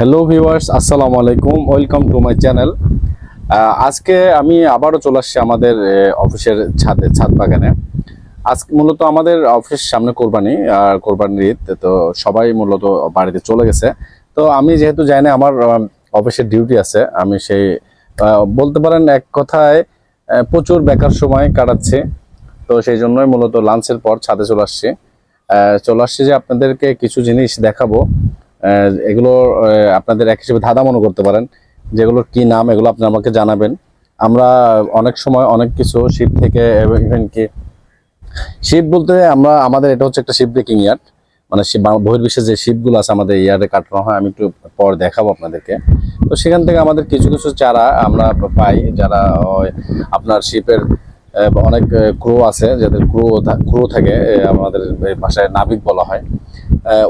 Hello viewers আসসালামু আলাইকুম welcome to my channel আজকে আমি আবারও চলে আসছি আমাদের অফিসের ছাদে, ছাদ বাগানে। আজকে মূলত আমাদের অফিস সামনে কোরবানি আর কোরবানির ঈদ, তো সবাই মূলত বাড়িতে চলে গেছে। তো আমি যেহেতু জানি আমার অফিসের ডিউটি আছে, আমি সেই বলতে পারেন এক কথায় প্রচুর বেকার সময় কাটাচ্ছি। তো সেই জন্যই মূলত লাঞ্চের পর ছাদে চলে আসছি। চলে আসছি যে আপনাদেরকে কিছু জিনিস দেখাবো। এগুলো আপনাদের এক হিসেবে ধাঁধা মনে করতে পারেন। যেগুলোর কি নাম, এগুলো আপনি আমাকে জানাবেন। আমরা অনেক সময় অনেক কিছু শিপ থেকে ইভেন কি শিপ বলতে আমরা, আমাদের এটা হচ্ছে একটা শিপ ব্রেকিং ইয়ার্ড মানে বহির্বিশ্বে যে শিপগুলো আছে আমাদের ইয়ার্ডে কাটানো হয়, আমি একটু পর দেখাবো আপনাদেরকে। তো সেখান থেকে আমাদের কিছু কিছু চারা আমরা পাই, যারা আপনার শিপের অনেক ক্রো আছে, যাদের ক্রো ক্রো থাকে আমাদের ভাষায় নাবিক বলা হয়।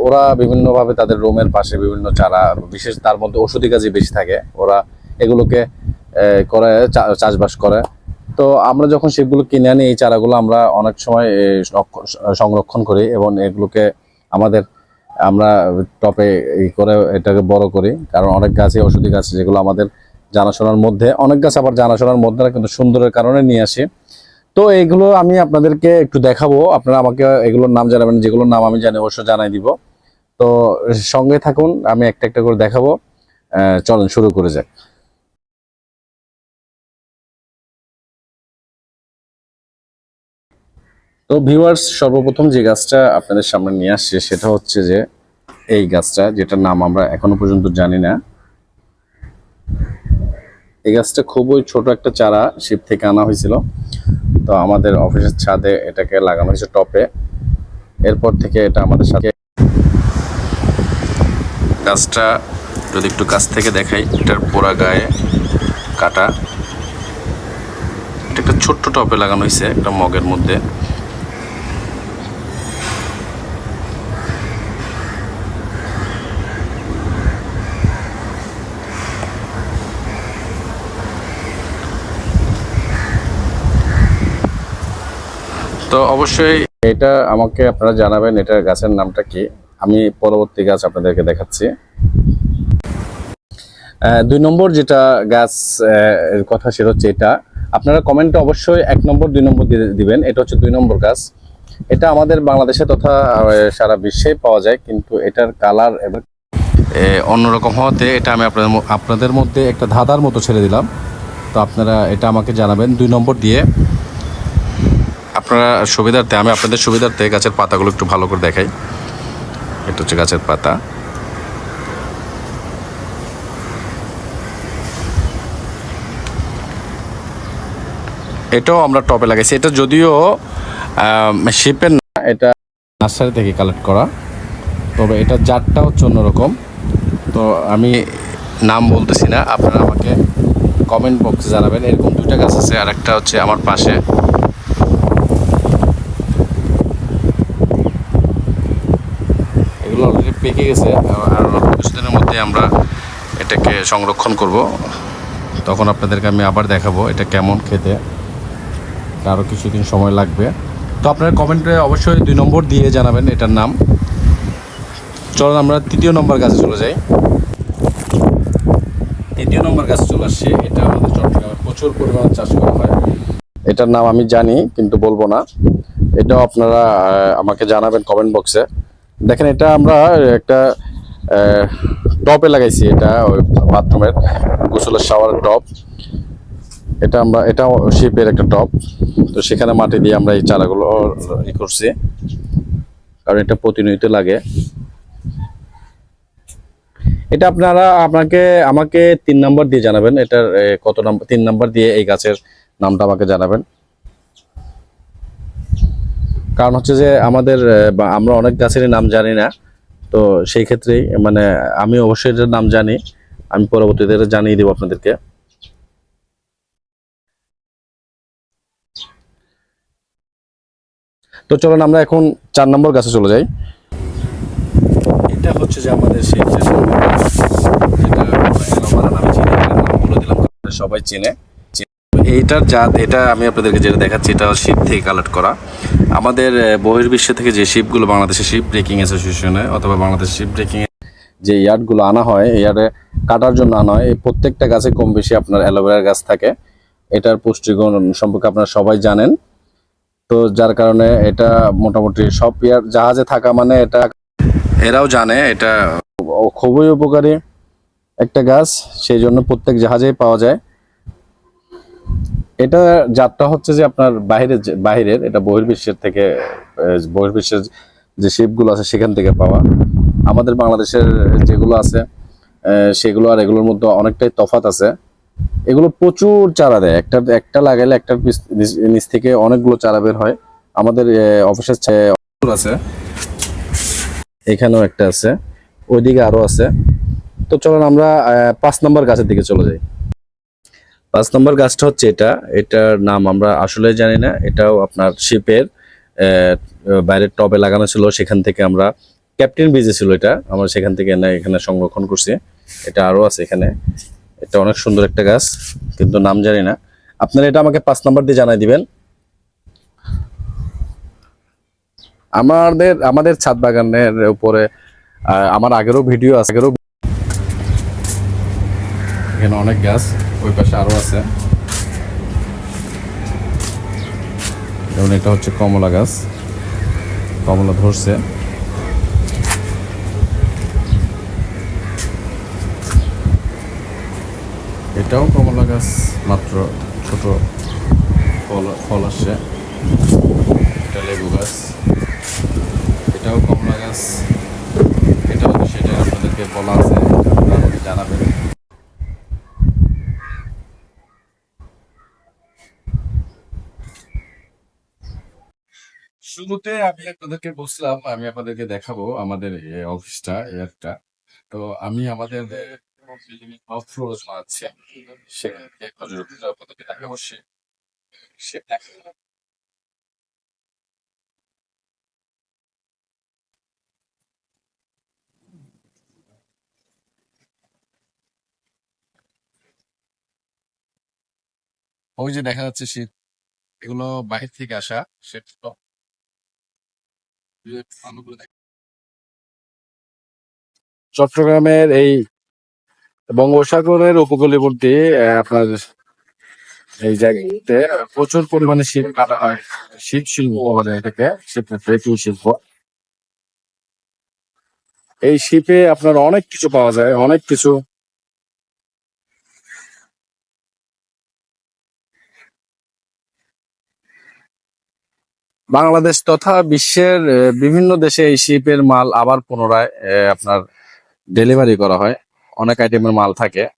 ওরা বিভিন্নভাবে তাদের রুমের পাশে বিভিন্ন চারা, বিশেষ তার মধ্যে ওষুধি কাজই বেশি থাকে। ওরা এগুলোকে করে চাষবাস করে। তো আমরা যখন সেগুলো কিনে আনি, এই চারাগুলো আমরা অনেক সময় সংরক্ষণ করি এবং এগুলোকে আমাদের, আমরা টপে ই করে এটাকে বড় করি। কারণ অনেক গাছই ওষুধি গাছ যেগুলো আমাদের জানাশোনার মধ্যে, অনেক গাছ আবার জানাশোনার মধ্যে না, কিন্তু সুন্দরের কারণে নিয়ে আসি। তো এগুলো আমি আপনাদেরকে একটু দেখাবো। আপনারা আমাকে এগুলোর নাম জানাবেন, যেগুলোর নাম আমি জানি অবশ্য জানাই দিব। তো সঙ্গে থাকুন, আমি একটা একটা করে দেখাবো। চলুন, শুরু করে যাক। তো ভিউয়ার্স, সর্বপ্রথম যে গাছটা আপনাদের সামনে নিয়ে আসছে, সেটা হচ্ছে যে এই গাছটা, যেটার নাম আমরা এখনও পর্যন্ত জানি না। এই গাছটা খুবই ছোট একটা চারা শিপ থেকে আনা হয়েছিল। তো আমাদের অফিসের ছাদে এটাকে লাগানো হয়েছে টপে। এরপর থেকে এটা আমাদের সাথে গাছটা যদি একটু কাছ থেকে দেখাই, এটার পোড়া গায়ে কাটা। এটা একটা ছোট্ট টপে লাগানো হয়েছে, একটা মগের মধ্যে। তো অবশ্যই এটা আমাকে আপনারা জানাবেন এটা গাছের নামটা কি? আমি পরবর্তী গাছ আপনাদেরকে দেখাচ্ছি। দুই নম্বর যেটা গাছ এর কথা সেটা হচ্ছে এটা। আপনারা কমেন্টে অবশ্যই এক নম্বর দুই নম্বর দিয়ে দিবেন। এটা হচ্ছে দুই নম্বর গাছ। এটা আমাদের বাংলাদেশে তথা সারা বিশ্বে পাওয়া যায় কিন্তু এটার কালার এবং এ, অন্যরকম হওয়াতে এটা আমি আপনাদের আপনাদের মধ্যে একটা ধাঁধার মতো ছেড়ে দিলাম। তো আপনারা এটা আমাকে জানাবেন দুই নম্বর দিয়ে। আপনারা সুবিধার্থে, আমি আপনাদের সুবিধার্থে গাছের পাতাগুলো একটু ভালো করে দেখাই। এটা হচ্ছে গাছের পাতা। এটাও আমরা টপে লাগাইছি। এটা যদিও শিপের না, এটা নার্সারি থেকে কালেক্ট করা। তবে এটা জাতটা হচ্ছে অন্যরকম। তো আমি নাম বলতেছি না, আপনারা আমাকে কমেন্ট বক্সে জানাবেন। এরকম দুইটা গাছ আছে আর একটা হচ্ছে আমার পাশে এগুলো অলরেডি পেকে গেছে। আর কিছুদিনের মধ্যে আমরা এটাকে সংরক্ষণ করব। তখন আপনাদেরকে আমি আবার দেখাবো এটা কেমন খেতে। আরও কিছুদিন সময় লাগবে। তো আপনারা কমেন্টে অবশ্যই দুই নম্বর দিয়ে জানাবেন এটার নাম। চলুন আমরা তৃতীয় নম্বর গাছে চলে যাই। তৃতীয় নম্বর গাছে চলে আসছি। এটা আমাদের চট্টগ্রামে প্রচুর পরিমাণে চাষ করা হয়। এটার নাম আমি জানি, কিন্তু বলব না। এটাও আপনারা আমাকে জানাবেন কমেন্ট বক্সে। দেখেন, এটা আমরা একটা টপে লাগাইছি এটা, ওই বাথরুমের গোসলের শাওয়ার টপ এটা আমরা, এটা শিপের একটা টপ তো সেখানে মাটি দিয়ে আমরা এই চারাগুলো ই করছি। কারণ এটা প্রতিনিয়ত লাগে। এটা আপনারা, আপনাকে, আমাকে তিন নাম্বার দিয়ে জানাবেন। এটার কত নাম্বার, তিন নাম্বার দিয়ে এই গাছের নামটা আমাকে জানাবেন। কারণ হচ্ছে যে আমাদের আমরা অনেক গাছেরই নাম জানি না। তো সেই ক্ষেত্রেই মানে আমি অবশ্যই এটার নাম জানি। আমি পরবর্তীতে জানিয়ে দেবো আপনাদেরকে। তো চলুন আমরা এখন চার নম্বর গাছে চলে যাই। এটা হচ্ছে যে আমাদের সেই সবাই চেনে। এইটার জাত, এটা আমি আপনাদেরকে যেটা দেখাচ্ছি, এটা শিপ থেকে কালেক্ট করা। আমাদের বহির্বিশ্ব থেকে যে শিপগুলো বাংলাদেশের শিপ ব্রেকিং অ্যাসোসিয়েশনে অথবা বাংলাদেশ শিপ ব্রেকিং যে ইয়ার্ডগুলো আনা হয় ইয়ার্ডে কাটার জন্য আনা হয়, এই প্রত্যেকটা গাছে কম বেশি আপনার অ্যালোভেরার গাছ থাকে। এটার পুষ্টিগুণ সম্পর্কে আপনারা সবাই জানেন। তো যার কারণে এটা মোটামুটি সব ইয়ার জাহাজে থাকা মানে এটা এরাও জানে, এটা খুবই উপকারী একটা গাছ। সেই জন্য প্রত্যেক জাহাজেই পাওয়া যায়। এটা জাতটা হচ্ছে যে আপনার বাইরের বাইরের এটা বহির্বিশ্বের থেকে বহির্বিশ্বের যে শিপগুলো আছে সেখান থেকে পাওয়া। আমাদের বাংলাদেশের যেগুলো আছে সেগুলো আর এগুলোর মধ্যে অনেকটাই তফাত আছে। এগুলো প্রচুর চারা দেয়। একটা একটা লাগাইলে একটা নিচ- থেকে অনেকগুলো চারা বের হয়। আমাদের অফিসের আছে। এখানেও একটা আছে। ওইদিকে আরও আছে। তো চলুন আমরা পাঁচ নম্বর গাছের দিকে চলে যাই। পাঁচ নম্বর গাছটা হচ্ছে এটা। এটার নাম আমরা আসলে জানি না। এটাও আপনার শিপের বাইরের টবে লাগানো ছিল, সেখান থেকে আমরা ক্যাপ্টেন বীজে ছিল এটা। আমরা সেখান থেকে এনে এখানে সংরক্ষণ করছি। এটা আরও আছে এখানে। এটা অনেক সুন্দর একটা গাছ, কিন্তু নাম জানি না। আপনারা এটা আমাকে পাঁচ নাম্বার দিয়ে জানাই দিবেন। আমাদের আমাদের ছাদ বাগানের উপরে আমার আগেরও ভিডিও আছে, আগেরও এখানে অনেক গাছ। ওই পাশে আরও আছে। যেমন এটা হচ্ছে কমলা গাছ। কমলা ধরছে। এটাও কমলা গাছ, মাত্র ছোট ফল ফল আসছে। এটা লেবু গাছ। এটাও কমলা গাছ। এটাও সেটা আপনাদেরকে বলা আছে জানাবেন। শুরুতে আমি আপনাদেরকে বলছিলাম, আমি আপনাদেরকে দেখাবো আমাদের অফিসটা এয়ারটা তো আমি আমাদের ওই যে দেখা যাচ্ছে শীত, এগুলো বাহির থেকে আসা, সেটা চট্টগ্রামের এই বঙ্গোপসাগরের উপকূলবর্তী আপনার এই জায়গাতে প্রচুর পরিমাণে শীত কাটা হয়। শীত শিল্প বলে এটাকে ট্রেকিং শিল্প। এই শিপে আপনার অনেক কিছু পাওয়া যায়, অনেক কিছু বাংলাদেশ তথা বিশ্বের বিভিন্ন দেশে এই শিপের মাল আবার পুনরায় আপনার ডেলিভারি করা হয়। অনেক আইটেমের মাল থাকে।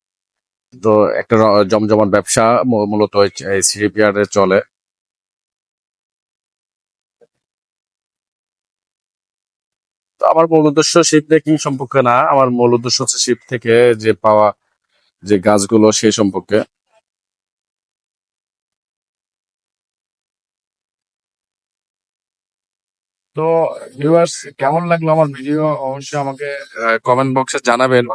তো একটা জমজমাট ব্যবসা মূলত এই- এই শিপ ইয়ার্ডে চলে। তো আমার মূল উদ্দেশ্য শিপ ট্রেকিং সম্পর্কে না, আমার মূল উদ্দেশ্য হচ্ছে শিপ থেকে যে পাওয়া যে গাছগুলো সেই সম্পর্কে। তো ভিউয়ার্স কেমন লাগল আমার ভিডিও অবশ্যই আমাকে কমেন্ট বক্সে জানাবেন।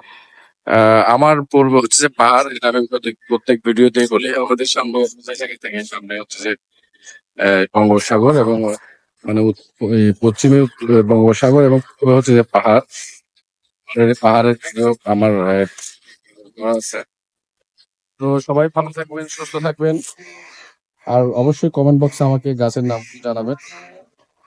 আমার পূর্ব হচ্ছে যে পাহাড়, এটা আমি প্রত্যেক- ভিডিওতে বলি। আমাদের সামনে সামনে হচ্ছে যে বঙ্গোপসাগর এবং মানে পশ্চিমে বঙ্গোপসাগর এবং হচ্ছে যে পাহাড়। পাহাড়ের আমার আছে। তো সবাই ভালো থাকবেন, সুস্থ থাকবেন। আর অবশ্যই কমেন্ট বক্সে আমাকে গাছের নাম জানাবেন।